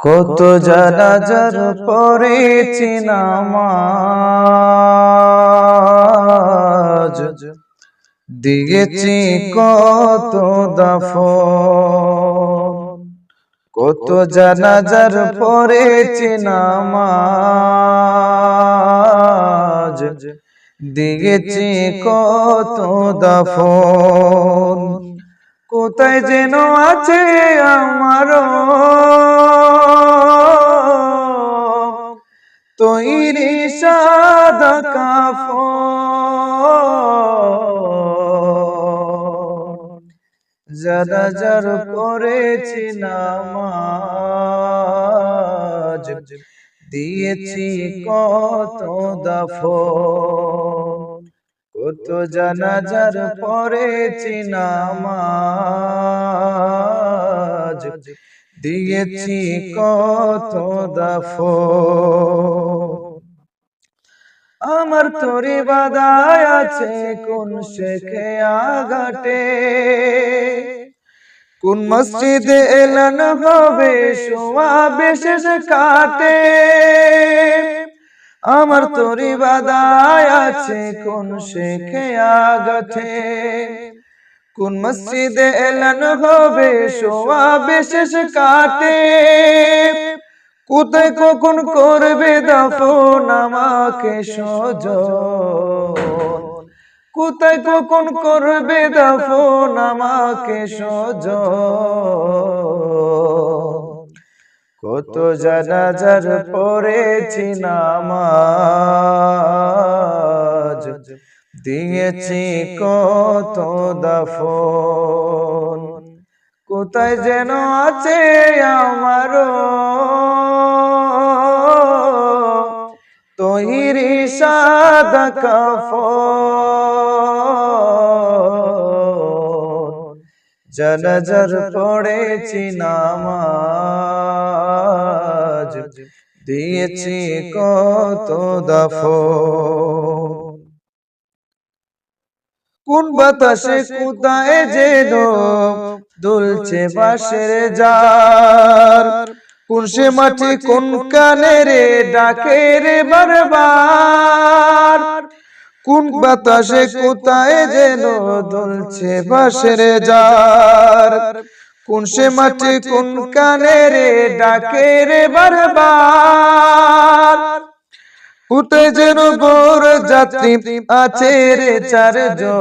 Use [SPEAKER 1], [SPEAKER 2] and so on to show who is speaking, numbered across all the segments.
[SPEAKER 1] কত জানাজার পড়েছি নামাজ। দিয়েছি কত দফ কত জানাজার পড়েছি নামাজ। দিয়েছি কত দফন। কোথায় যেন আছে আমারও যারা যার করেছি নামাজ দিয়েছি কত দফন। কত জানাজার পড়েছি নামাজ দিয়েছি কত দফ আমার তোরে বাদায় আছে কোন শেখে আগাটে কোন মসজিদে এলান হবে শোয়া বিশেষ কাটে আমার তোরি বাদায় আছে কোন শেখে আগাছে কোন মসজিদে এলান হবে শোয়া বিশেষ কাটে কোথায় কখন করবে দফন? আমাকে সজ কোথায় কখন করবে দফন? আমাকে সজ কত জানাজার পড়েছি নামাজ। দিয়েছি কত দফন। কোথায় যেন আছে আমারও তৈরি সাদা কাফন জনজর পড়েছি নামাজ দিয়েছি কত দফন কোন বাতাসে কোথায় যেন দুলছে বাঁশের যার কোন সে মাটি কোন কানে রে ডাকে রে বারবার? কোন বাতাসে কোথায় যেন দুলছে বাঁশের যার কোন সে মাটি কোন কানে রে ডাকে রে বারবার? উঠে যেন বোর যাত্রী আছে রে চারজন।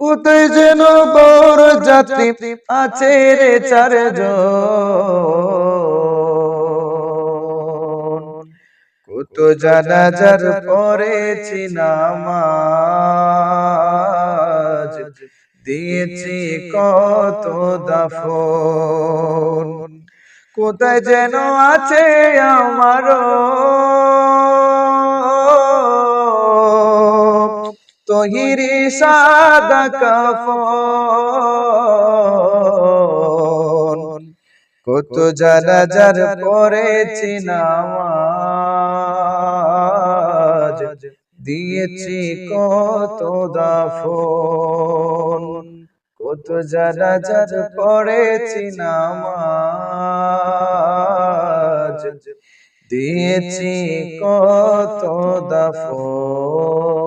[SPEAKER 1] উঠে যেন বোর যাত্রী আছে রে চারজন, কত জানাজার পড়েছি নামাজ, দিয়েছি কত দাফন, কোথায় যেন আছে আমারও তহিরি সাদা কাফন। কত জানাজার পড়েছি নামাজ। দিয়েছি কত দাফন। কত জানাজার পড়েছি নামাজ। দিয়েছি কত দাফন।